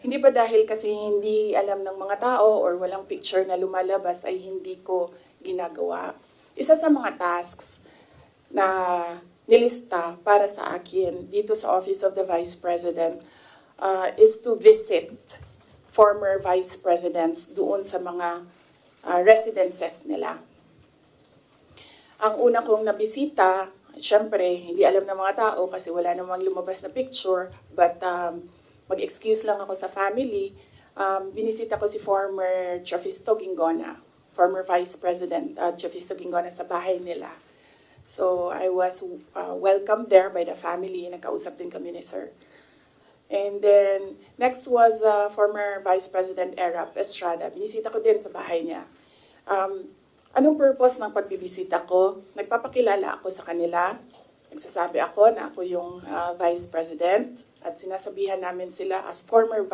Hindi ba dahil kasi hindi alam ng mga tao or walang picture na lumalabas ay hindi ko ginagawa? Isa sa mga tasks na nilista para sa akin dito sa Office of the Vice President uh, is to visit former vice presidents doon sa mga uh, residences nila. Ang una kong nabisita, syempre, hindi alam ng mga tao kasi wala namang lumabas na picture, but um, mag-excuse lang ako sa family. Um, binisita ko si former Chafisto Gingona, former Vice President uh, Chafisto Gingona sa bahay nila. So I was uh, welcomed there by the family. Nagkausap din kami ni Sir. And then, next was uh, former Vice President Erap Estrada. Binisita ko din sa bahay niya. Um, anong purpose ng pagbibisita ko? Nagpapakilala ako sa kanila. Nagsasabi ako na ako yung uh, Vice President. At sinasabihan namin sila as former